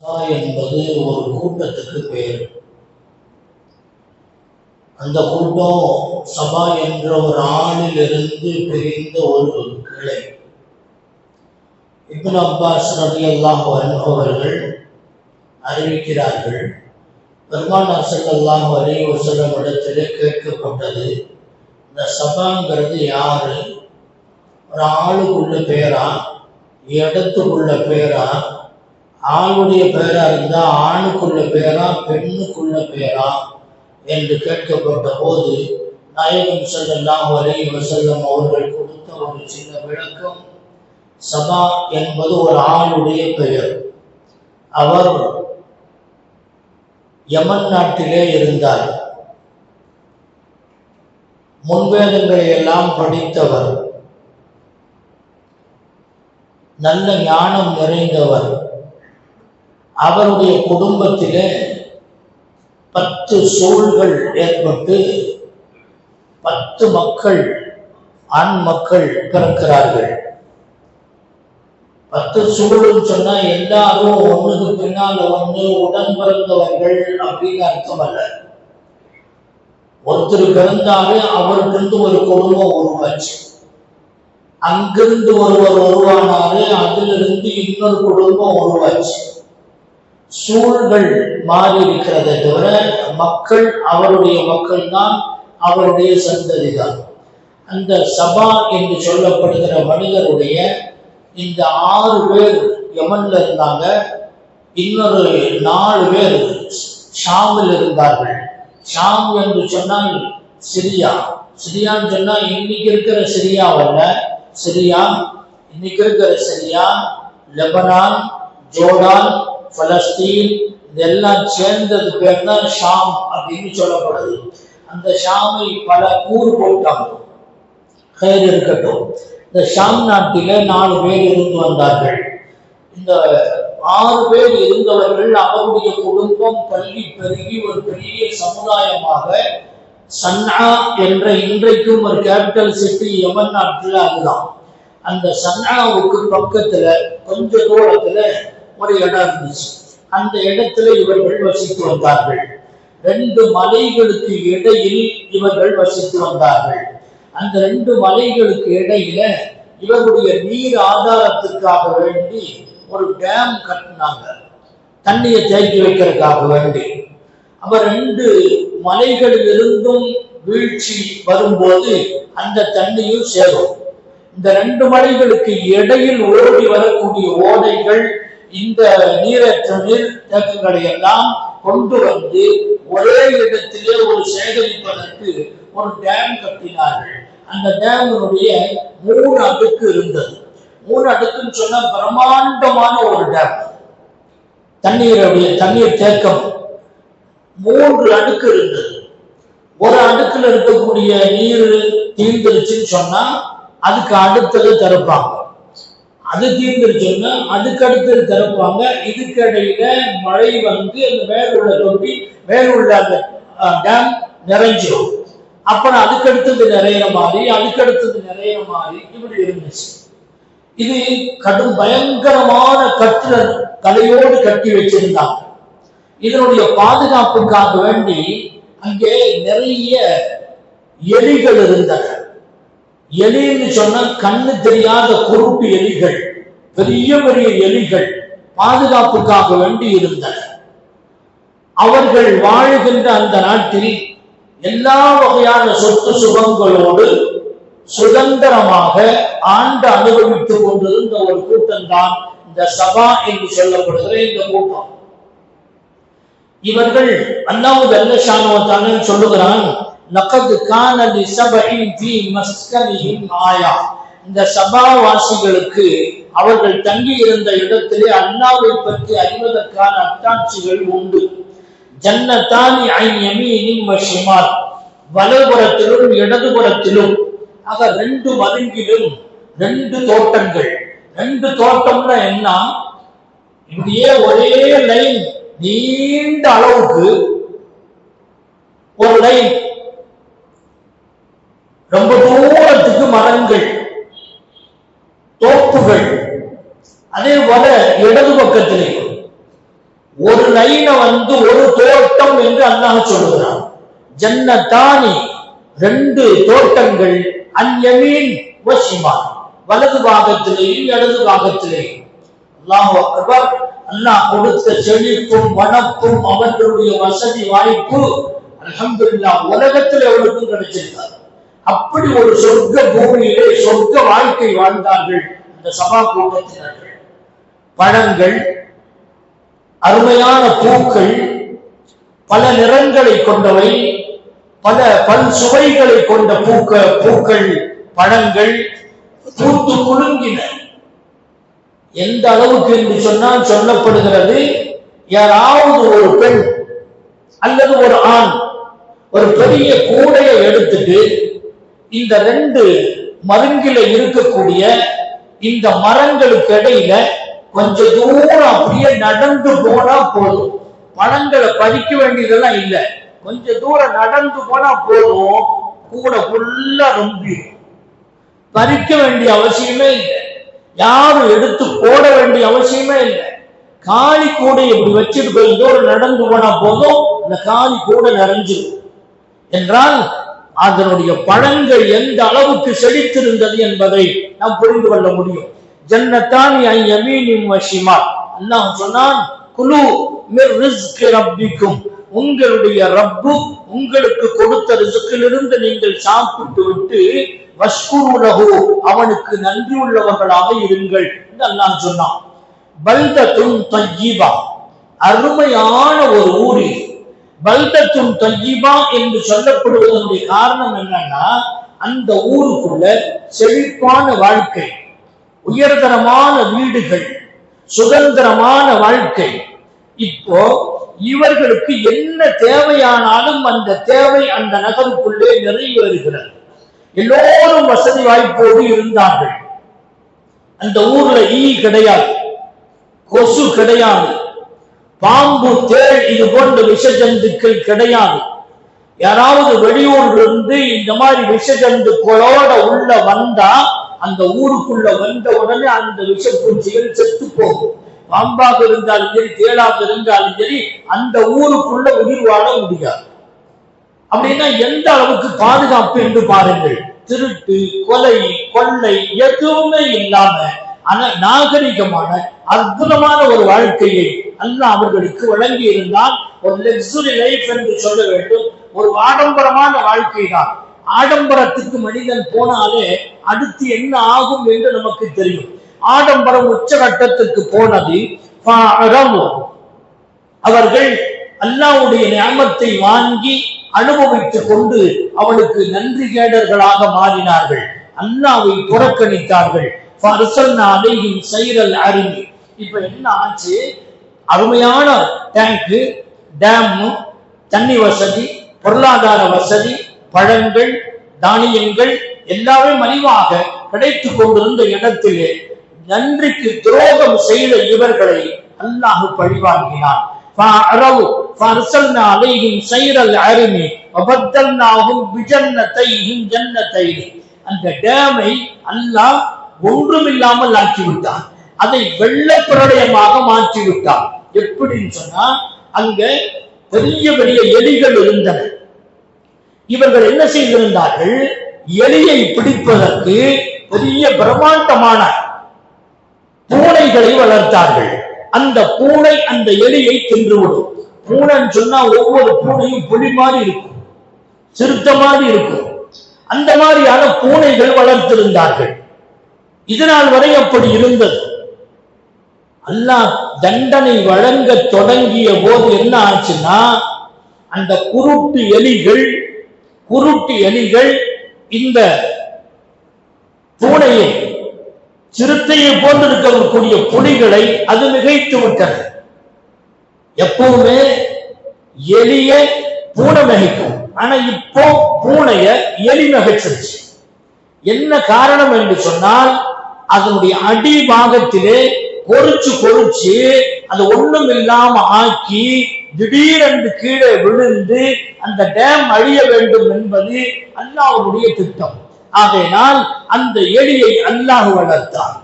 என்பது ஒரு கூட்டத்துக்கு பேர். அந்த கூட்டம் சபா என்ற ஒரு ஆணிலிருந்து பிரிந்த ஒரு கிளை. இப்னு அப்பாஸ் நபி அல்லாஹ் அவர்கள் அறிவிக்கிறார்கள் பெருமானார் வரை ஒரு சில இடத்திலே கேட்கப்பட்டது இந்த சபாங்கிறது யாரு? ஒரு ஆளுக்குள்ள பேரா? இடத்துக்குள்ள பேரா? ஆணுடைய பெயரா இருந்தா ஆணுக்குள்ள பெயரா பெண்ணுக்குள்ள பெயரா என்று கேட்கப்பட்ட போது நாயகம் செல்லாம் வரை வஸல்லம் அவர்கள் கொடுத்த ஒரு சின்ன விளக்கம். சபா என்பது ஒரு ஆணுடைய பெயர். அவர் யமன் நாட்டிலே இருந்தார். முன்வேதங்களை எல்லாம் படித்தவர். நல்ல ஞானம் நிறைந்தவர். அவருடைய குடும்பத்திலே பத்து சூழ்கள் ஏற்பட்டு பத்து மக்கள் ஆண் மக்கள் பிறக்கிறார்கள். பத்து சூழல் சொன்னா எல்லாரும் ஒண்ணுக்கு பின்னால ஒண்ணு உடன் பிறந்தவர்கள் அப்படின்னு அர்த்தம் அல்ல. ஒருத்தர் பிறந்தாலே அவருக்கு ஒரு குடும்பம் உருவாச்சு. அங்கிருந்து ஒருவர் உருவானாரு அதிலிருந்து இன்னொரு குடும்பம் உருவாச்சு. சூழல்கள் மாறி இருக்கிறதை தவிர மக்கள் அவருடைய மக்கள் தான் அவருடைய சந்ததி தான் அந்த சபா என்று சொல்லப்படுகிற மனிதருடைய இந்த ஆறு பேர் யமன்ல இருந்தாங்க. இன்னொரு நாலு பேர் ஷாமில் இருந்தார்கள். ஷாம் என்று சொன்னால் சிரியா. சிரியான்னு சொன்னா இன்னைக்கு இருக்கிற சிரியாவல்ல. சிரியா இன்னைக்கு இருக்கிற சிரியா லெபனான் ஜோர்டான் பலஸ்தீன் இதெல்லாம் சேர்ந்தது பேர் தான் ஷாம் அப்படின்னு சொல்லப்படுது. அந்த ஷாமை பல கூறு போட்டாங்க. கயிறு இருக்கட்டும். இந்த ஷாம் நாட்டில நாலு பேர் இருந்து வந்தார்கள். இந்த ஆறு பேர் இருந்தவர்கள் அவருடைய குடும்பம் பள்ளி பெருகி ஒரு பெரிய சமுதாயமாக சன்னா என்ற இன்றைக்கும் ஒரு கேபிட்டல் சிட்டி யமன் நாட்டில் அதுதான். அந்த சன்னாவுக்கு பக்கத்துல கொஞ்ச தூரத்துல ஒரு இடம் இருந்துச்சு. அந்த இடத்துல இவர்கள் வசித்து வந்தார்கள். ரெண்டு மலைகளுக்கு இடையில் இவர்கள் வசித்து வந்தார்கள். அந்த ரெண்டு மலைகளுக்கு இடையில இவருடைய நீர் ஆதாரத்திற்காக வேண்டி ஒரு டேம் கட்டினாங்க. தண்ணியை தேக்கி வைக்கிறதுக்காக வேண்டி. அப்ப ரெண்டு மலைகளிலிருந்தும் வீழ்ச்சி வரும்போது அந்த தண்ணியும் சேரும். இந்த ரெண்டு மலைகளுக்கு இடையில் ஓடி வரக்கூடிய ஓடைகள் இந்த நீரற்ற நீர் தேக்கங்களை எல்லாம் கொண்டு வந்து ஒரே இடத்திலே ஒரு சேகரிப்பதற்கு ஒரு டேம் கட்டினார்கள். அந்த டேமினுடைய மூணு அடுக்கு இருந்தது. மூணு அடுக்குன்னு சொன்னா பிரம்மாண்டமான ஒரு டேம் தண்ணீருடைய தண்ணீர் தேக்கம். மூன்று அடுக்கு இருந்தது. ஒரு அடுக்குல இருக்கக்கூடிய நீர் தீர்ந்துருச்சுன்னு சொன்னா அதுக்கு அடுத்தது திறப்பாங்க அது தீர்ந்துருச்சோம்னா அதுக்கடுத்து திறப்பாங்க. இதுக்கு இடையில மழை வந்து அந்த மேலுள்ள தொட்டி மேலுள்ள அந்த டேம் நிறைஞ்சிடும் அப்புறம் அதுக்கு அடுத்தது நிறைய மாதிரி அதுக்கு அடுத்தது நிறைய மாதிரி இப்படி இருந்துச்சு. இது கடும் பயங்கரமான கட்டுற கலையோடு கட்டி வச்சிருந்தாங்க. இதனுடைய பாதுகாப்புக்காக வேண்டி அங்கே நிறைய எலிகள் இருந்தன. எலின்னு சொன்னா கண்ணு தெரியாத குருட்டு எலிகள் பெரிய பெரிய எலிகள் பாதுகாப்புக்காக வேண்டி இருந்தன. அவர்கள் வாழுகின்ற அந்த நாட்டில் எல்லா வகையான சொத்து சுகங்களோடு சுதந்திரமாக ஆண்டு அனுபவித்துக் கொண்டிருந்த ஒரு கூட்டம் தான் இந்த சபா என்று சொல்லப்படுகிற இந்த கூட்டம். இவர்கள் அல்லாஹு ஜல்லஷானுவத்தான சொல்லுகிறான் லகத் கான லிசபஇன் ஃபி மஸ்கனிஹிம் ஆயா இந்த சபாவாசிகளுக்கு அவர்கள் தங்கி இருந்த இடத்திலே அல்லாவை பற்றி அறிவதற்கான அட்டாட்சிகள் உண்டு. ஜன்னத்தானி ஐன் யமீனின் வஷிமால் வலதுபுறத்திலும் இடதுபுறத்திலும் ஆக ரெண்டு மருங்கிலும் ரெண்டு தோட்டங்கள். ரெண்டு தோட்டம்னா என்ன? இப்படியே ஒரே லைன் நீண்ட அளவுக்கு ஒரு லைன் ரொம்ப தூரத்துக்கு மரங்கள் தோப்புகள் அதே போல இடது பக்கத்திலே. ஒரு லைனை வந்து ஒரு தோட்டம் என்று அல்லாஹ் சொல்லுகிறான். ஜன்னத்தானி ரெண்டு தோட்டங்கள் அந்யமீன் வசிமா. வலது பாகத்திலேயும் இடது பாகத்திலேயும். அல்லாஹ் அக்பர் அல்லாஹ் கொடுத்த செழிப்பும் வனப்பும் அவர்களுடைய வசதி வாய்ப்பு அலமதுல்லா உலகத்தில் எவருக்கும் கிடைச்சிருக்காரு அப்படி ஒரு சொர்க்க பூமியிலே சொர்க்க வாழ்க்கை வாழ்ந்தார்கள் இந்த சபா கூட்டத்தினர்கள். பழங்கள் அருமையான பூக்கள் பல நிறங்களை கொண்டவை பல பல் சுவைகளை கொண்ட பூக்க பூக்கள் பழங்கள் பூத்து குலுங்கின. எந்த அளவுக்கு என்று சொன்னால் சொல்லப்படுகிறது யாராவது ஒரு பெண் அல்லது ஒரு ஆண் ஒரு பெரிய கூடையை எடுத்துட்டு இந்த ரெண்டு மருங்கில இருக்கக்கூடிய இந்த மரங்களுக்கு இடையில கொஞ்ச தூரம் அப்படியே நடந்து போனா போதும். பழங்களை பறிக்க வேண்டியதெல்லாம் இல்ல. கொஞ்ச தூரம் நடந்து போனா போதும். கூட ஃபுல்லா ரொம்பிடும் பறிக்க வேண்டிய அவசியமே இல்லை. யாரும் எடுத்து போட வேண்டிய அவசியமே இல்லை. காளி கூடை இப்படி வச்சுட்டு தூரம் நடந்து போனா போதும். இந்த காளி கூட நிறைஞ்சிடும் என்றால் அதனுடைய பழங்கள் எந்த அளவுக்கு செழித்திருந்தது என்பதை நாம் புரிந்து கொள்ள முடியும். ஜன்னத்தானி அல்லாஹ் சொன்னான் குலு ரப்பிக்கும். உங்களுடைய ரப்பு உங்களுக்கு கொடுத்த ரிசுக்கிலிருந்து நீங்கள் சாப்பிட்டு விட்டு வஷ்குருலகு அவனுக்கு நன்றி உள்ளவர்களாக இருங்கள். என்று அல்லாஹ் சொன்னான். பல்தத்தும் தய்யிபா அருமையான ஒரு ஊரில் பல்தத்தும் தய்யிபா என்று சொல்லப்படுவதனுடைய காரணம் என்னன்னா அந்த ஊருக்குள்ள செழிப்பான வாழ்க்கை உயர்தரமான வீடுகள் சுதந்திரமான வாழ்க்கை. இப்போ இவர்களுக்கு என்ன தேவையானாலும் அந்த தேவை அந்த நகருக்குள்ளே நிறைவேறுகிறது. எல்லோரும் வசதி வாய்ப்போடு இருந்தார்கள். அந்த ஊர்ல ஈ கிடையாது கொசு கிடையாது. பாம்பு தேள் இது போன்ற விஷ ஜந்துக்கள் கிடையாது. யாராவது வெளியூர்ல இருந்து இந்த மாதிரி விஷ ஜந்துக்களோட உள்ள வந்தா அந்த ஊருக்குள்ள வந்த உடனே அந்த விஷப்பூச்சிகள் செத்து போகும். பாம்பாக இருந்தாலும் சரி தேளாக இருந்தாலும் சரி அந்த ஊருக்குள்ள உயிர் வாழ முடியாது. அப்படின்னா எந்த அளவுக்கு பாதுகாப்பு என்று பாருங்கள். திருட்டு கொலை கொள்ளை எதுவுமே இல்லாம நாகரிகமான அற்புதமான ஒரு வாழ்க்கையை அல்ல அவர்களுக்கு வழங்கி இருந்தால் ஒரு லக்ஸுரி லைஃப் என்று சொல்ல வேண்டும். ஒரு ஆடம்பரமான வாழ்க்கை தான் ஆடம்பரத்துக்கு மனிதன் போனாலே அடுத்து என்ன ஆகும் என்று நமக்கு தெரியும். ஆடம்பரம் உச்சகட்டத்துக்கு போனது அவர்கள் அல்லாவுடைய நியமத்தை வாங்கி அனுபவித்துக் கொண்டு அவனுக்கு நன்றி கேடர்களாக மாறினார்கள். அல்லாவை புறக்கணித்தார்கள். செயல் அருமை இப்ப என்ன ஆச்சு? அருமையான டேங்க் டேம் தண்ணி வசதி பொருளாதார வசதி பழங்கள் தானியங்கள் எல்லாமே மலிவாக கிடைத்து கொண்டிருந்த இடத்திலே நன்றிக்கு துரோகம் செய்த இவர்களை அல்லாஹு பழிவாங்கினான். அந்த டேமை அல்லாஹ் ஒன்றும் இல்லாமல் ஆக்கிவிட்டார் அதை வெள்ள பிரளயமாக மாற்றிவிட்டார் எப்படின்னு சொன்னா அங்க பெரிய பெரிய எலிகள் இருந்தன. இவர்கள் என்ன செய்திருந்தார்கள்? எலியை பிடிப்பதற்கு பெரிய பிரம்மாண்டமான பூனைகளை வளர்த்தார்கள். அந்த பூனை அந்த எலியை தின்றுவிடும். பூனைன்னு சொன்னா ஒவ்வொரு பூனையும் புலி மாதிரி இருக்கும். சிறுத்த மாதிரி இருக்கும். அந்த மாதிரியான பூனைகள் வளர்த்திருந்தார்கள். இதனால் வரை அப்படி இருந்தது. அல்லாஹ் தண்டனை வழங்க தொடங்கிய போது என்ன ஆச்சுன்னா அந்த குருட்டு எலிகள் குருட்டு எலிகள் இந்த பூனையை சிறுத்தையை போன்றிருக்கக்கூடிய புலிகளை அது மிகைத்து விட்டது எப்பவுமே எலிய பூனை மிகைக்கும். ஆனா இப்போ பூனைய எலி மிகைச்சிருச்சு. என்ன காரணம் என்று சொன்னால் அதனுடைய அடி பொறிச்சு பொறிச்சு அது ஒண்ணும் இல்லாம ஆக்கி திடீரென்று கீழே விழுந்து அந்த டேம் அழிய வேண்டும் என்பது அல்லாஹ்வுடைய திட்டம். ஆகையினால் அந்த எலியை அல்லாஹ் வளர்த்தான்.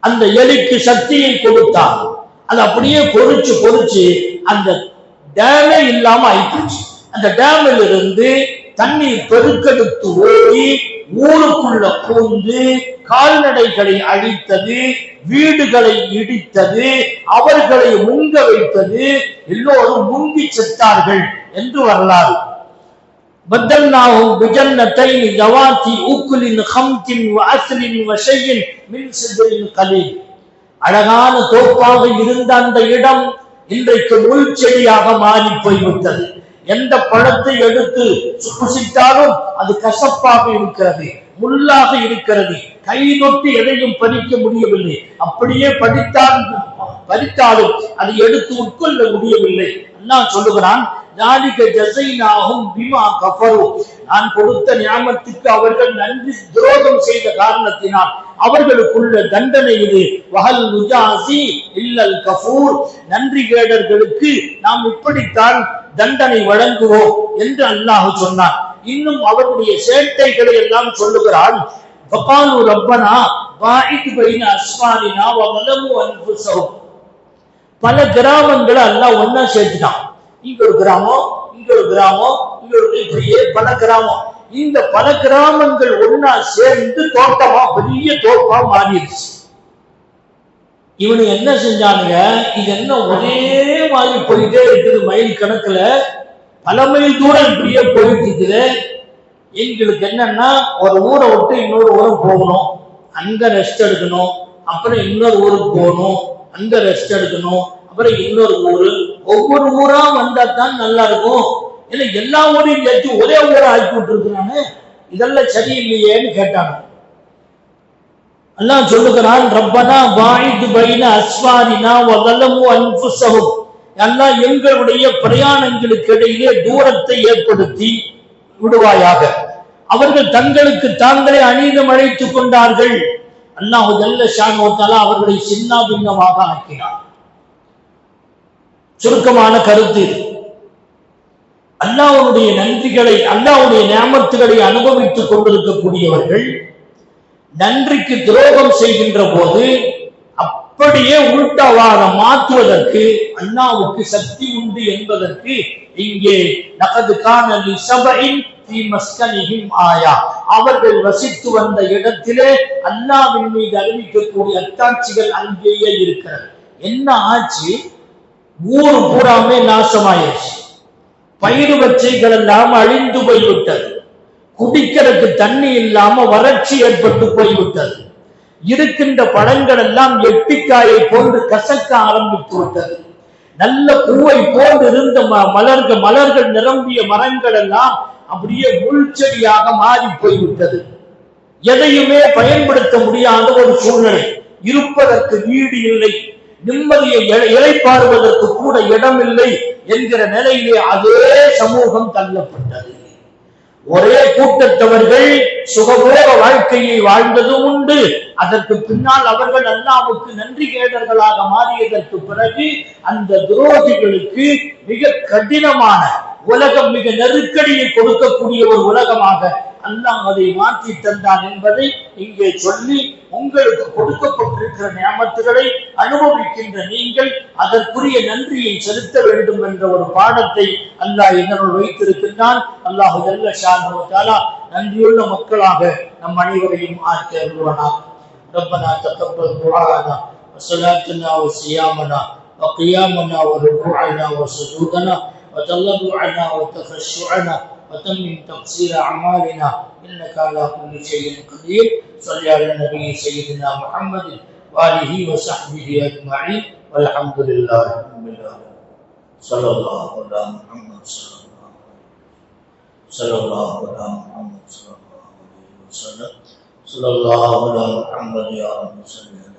அந்த எலிக்கு சக்தியை கொடுத்தான். அது அப்படியே பொறிச்சு பொறிச்சு அந்த டேமே இல்லாம ஆயிப்போச்சு. அந்த டேமில் இருந்து தண்ணீர் பெருக்கெடுத்து ஓடி ஊருக்குள்ள பூந்து கால்நடைகளை அழித்தது வீடுகளை இடித்தது அவர்களை முங்க வைத்தது எல்லோரும் முங்கி செத்தார்கள் என்று வரலாறு بدلناهم بجنتين ذواتي أكل خمط وعسل وشيء من سدر قليل அழகான தோப்பாக இருந்த அந்த இடம் இன்றைக்கு முள் செடியாக மாறி போய்விட்டது எந்த பழத்தை எடுத்து புசித்தாலும் அது கசப்பாக இருக்கிறது முள்ளாக இருக்கிறது. கை நொட்டு எதையும் பறிக்க முடியவில்லை. அப்படியே படித்தால் பறித்தாலும் அதை எடுத்து உட்கொள்ள முடியவில்லை. அல்லாஹ் சொல்லுகிறான் ஜாலிக ஜசைனாகும் பிமா கஃபரு நான் கொடுத்த ஞாபகத்துக்கு அவர்கள் நன்றி துரோகம் செய்த காரணத்தினால் அவர்களுக்குள்ள தண்டனை இது. வகல் முஜாசி இல்லல் கஃபூர். நன்றி கேடர்களுக்கு நாம் இப்படித்தான் தண்டனை வழங்குவோம் என்று அல்லாஹ் சொன்னான். இன்னும் அவருடைய சேட்டைகளை எல்லாம் சொல்லுகிறான் ஃபகாலு ரப்பனா பாயித் அஸ்மானினா வலமு பல கிராமங்களை எல்லாம் ஒண்ணா சேர்த்துட்டான். இங்க ஒரு கிராமம் இங்க ஒரு கிராமம் இங்க ஒரு இப்படியே பல கிராமம். இந்த பல கிராமங்கள் ஒண்ணா சேர்ந்து தோட்டமா பெரிய தோட்டமா மாறிடுச்சு. இவனு என்ன செஞ்சானுங்க? இது என்ன ஒரே மாதிரி போயிட்டே இருக்குது மைல் கணக்குல. பல மைல் தூரம் இப்படியே போயிட்டு இருக்குது. எங்களுக்கு என்னன்னா ஒரு ஊரை விட்டு இன்னொரு ஊருக்கு போகணும். அங்க ரெஸ்ட் எடுக்கணும். அப்புறம் இன்னொரு ஊருக்கு போகணும். அங்க ரெஸ்ட் எடுக்கணும். அப்புறம் இன்னொரு ஊரு. ஒவ்வொரு ஊரா வந்தா தான் நல்லா இருக்கும். ஏன்னா எல்லா ஊரையும் ஏற்றி ஒரே ஊரை ஆக்கி விட்டுருக்கிறானே. இதெல்லாம் சரியில்லையேன்னு கேட்டாங்க. அல்லாஹ் சொல்லுகிறான் ரப்பனா வாய்து பைன அஸ்வாரினா வதலமு அன்புசகும் அல்லாஹ் எங்களுடைய பிரயாணங்களுக்கு இடையிலே தூரத்தை ஏற்படுத்தி விடுவாயாக. அவர்கள் தங்களுக்கு தாங்களே அநீதம் அழைத்துக் கொண்டார்கள். அல்லாஹ் ஜல்ல ஷானோத்தாலா அவர்களை சின்ன பின்னமாக ஆக்கினார் சுருக்கமான கருத்து இது. நன்றிகளை அல்லாஹ்வுடைய நியமத்துகளை அனுபவித்துக் கொண்டிருக்கக்கூடியவர்கள் நன்றிக்கு துரோகம் செய்கின்ற போது அப்படியே உள்டாவாக மாற்றுவதற்கு அண்ணாவுக்கு சக்தி உண்டு என்பதற்கு இங்கே நகது காணலி சபையின் ஆயா அவர்கள் வசித்து வந்த இடத்திலே அல்லாவின் மீது அறிவிக்கக்கூடிய அத்தாட்சிகள் அங்கேயே இருக்கிறது. என்ன ஆச்சு? ஊர் பூராமே நாசமாயிருச்சு. பயிர் வச்சைகள் எல்லாம் அழிந்து போய்விட்டது. குடிக்கிறதுக்கு தண்ணி இல்லாம வறட்சி ஏற்பட்டு போய்விட்டது. இருக்கின்ற பழங்கள் எல்லாம் எட்டிக்காயை போன்று கசக்க ஆரம்பித்து விட்டது. நல்ல பூவை போன்று இருந்த ம- மலர்கள் மலர்கள் நிரம்பிய மரங்கள் எல்லாம் அப்படியே முள்செடியாக மாறி போய்விட்டது. எதையுமே பயன்படுத்த முடியாத ஒரு சூழ்நிலை. இருப்பதற்கு வீடு இல்லை. நிம்மதியை இழை- கூட இடம் இல்லை என்கிற நிலையிலே அதே சமூகம் தள்ளப்பட்டது. ஒரே கூட்டத்தவர்கள் சுகபோக வாழ்க்கையை வாழ்ந்ததும் உண்டு. அதற்கு பின்னால் அவர்கள் அல்லாவுக்கு நன்றி கேடர்களாக மாறியதற்கு பிறகு அந்த துரோகிகளுக்கு மிக கடினமான உலகம் மிக நெருக்கடியை கொடுக்கக்கூடிய ஒரு உலகமாக அல்லாஹ் அதை மாற்றி தந்தான் என்பதை இங்கே சொல்லி உங்களுக்கு கொடுக்கப்பட்டிருக்கிற நியமத்துகளை அனுபவிக்கின்ற நீங்கள் அதற்குரிய நன்றியை செலுத்த வேண்டும் என்ற ஒரு பாடத்தை அல்லாஹ் என்னுள் வைத்திருக்கின்றான் அல்லாஹ் ஜல்ல ஷானு தஆலா நன்றியுள்ள மக்களாக நம் அனைவரையும் ஆக்கி அருள்வானாக ربنا تقبل دعاءنا وصلاتنا وصيامنا وقيامنا وركوعنا وسجودنا وتضرعنا وتخشعنا وتمم تقصير اعمالنا انك على كل شيء قدير صلی علی نبی سیدنا محمد و علیہ و صحبہ اجمعی والحمدللہ رب العالمین۔ صلی اللہ علیہ محمد، صلی اللہ علیہ صلی اللہ علیہ محمد، صلی اللہ علیہ وسلم۔ صلی اللہ علیہ محمد، یا رب العالمین